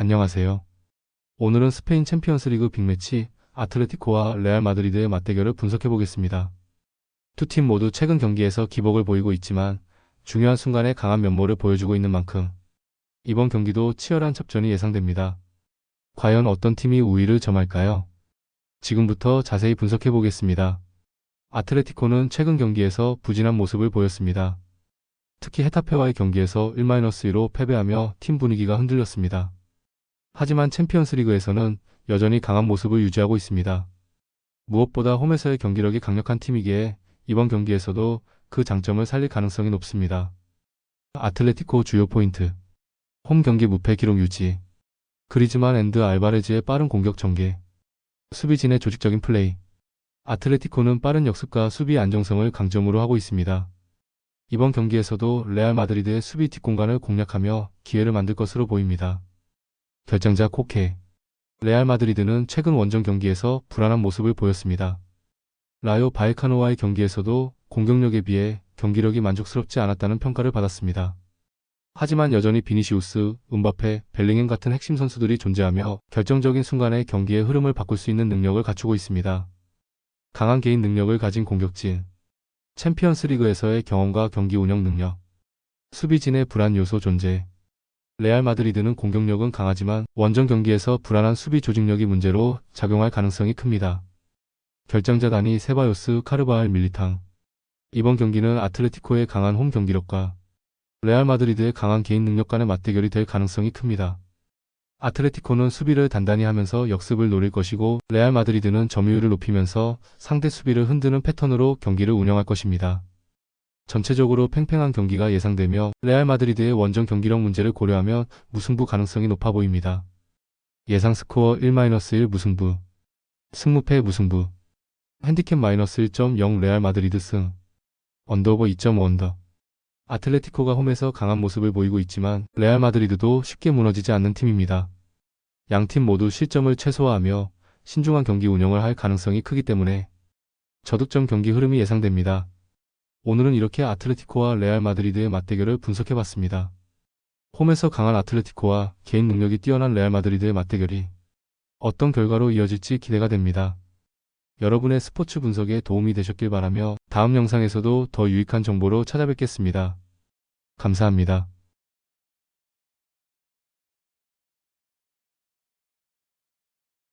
안녕하세요. 오늘은 스페인 챔피언스리그 빅매치 아틀레티코와 레알 마드리드의 맞대결을 분석해 보겠습니다. 두 팀 모두 최근 경기에서 기복을 보이고 있지만 중요한 순간에 강한 면모를 보여주고 있는 만큼 이번 경기도 치열한 접전이 예상됩니다. 과연 어떤 팀이 우위를 점할까요? 지금부터 자세히 분석해 보겠습니다. 아틀레티코는 최근 경기에서 부진한 모습을 보였습니다. 특히 헤타페와의 경기에서 1-2로 패배하며 팀 분위기가 흔들렸습니다. 하지만 챔피언스리그에서는 여전히 강한 모습을 유지하고 있습니다. 무엇보다 홈에서의 경기력이 강력한 팀이기에 이번 경기에서도 그 장점을 살릴 가능성이 높습니다. 아틀레티코 주요 포인트 홈 경기 무패 기록 유지 그리즈만 앤드 알바레즈의 빠른 공격 전개 수비진의 조직적인 플레이 아틀레티코는 빠른 역습과 수비 안정성을 강점으로 하고 있습니다. 이번 경기에서도 레알 마드리드의 수비 뒷공간을 공략하며 기회를 만들 것으로 보입니다. 결정자 코케 레알 마드리드는 최근 원정 경기에서 불안한 모습을 보였습니다. 라요 바이카노와의 경기에서도 공격력에 비해 경기력이 만족스럽지 않았다는 평가를 받았습니다. 하지만 여전히 비니시우스, 은바페, 벨링햄 같은 핵심 선수들이 존재하며 결정적인 순간에 경기의 흐름을 바꿀 수 있는 능력을 갖추고 있습니다. 강한 개인 능력을 가진 공격진, 챔피언스 리그에서의 경험과 경기 운영 능력, 수비진의 불안 요소 존재. 레알 마드리드는 공격력은 강하지만 원정 경기에서 불안한 수비 조직력이 문제로 작용할 가능성이 큽니다. 결정자 단위 세바요스 카르바알 밀리탕. 이번 경기는 아틀레티코의 강한 홈 경기력과 레알 마드리드의 강한 개인 능력 간의 맞대결이 될 가능성이 큽니다. 아틀레티코는 수비를 단단히 하면서 역습을 노릴 것이고 레알 마드리드는 점유율을 높이면서 상대 수비를 흔드는 패턴으로 경기를 운영할 것입니다. 전체적으로 팽팽한 경기가 예상되며 레알 마드리드의 원정 경기력 문제를 고려하면 무승부 가능성이 높아 보입니다. 예상 스코어 1-1 무승부 승무패 무승부 핸디캡 마이너스 1.0 레알 마드리드 승 언더오버 2.5 언더 아틀레티코가 홈에서 강한 모습을 보이고 있지만 레알 마드리드도 쉽게 무너지지 않는 팀입니다. 양 팀 모두 실점을 최소화하며 신중한 경기 운영을 할 가능성이 크기 때문에 저득점 경기 흐름이 예상됩니다. 오늘은 이렇게 아틀레티코와 레알 마드리드의 맞대결을 분석해봤습니다. 홈에서 강한 아틀레티코와 개인 능력이 뛰어난 레알 마드리드의 맞대결이 어떤 결과로 이어질지 기대가 됩니다. 여러분의 스포츠 분석에 도움이 되셨길 바라며 다음 영상에서도 더 유익한 정보로 찾아뵙겠습니다. 감사합니다.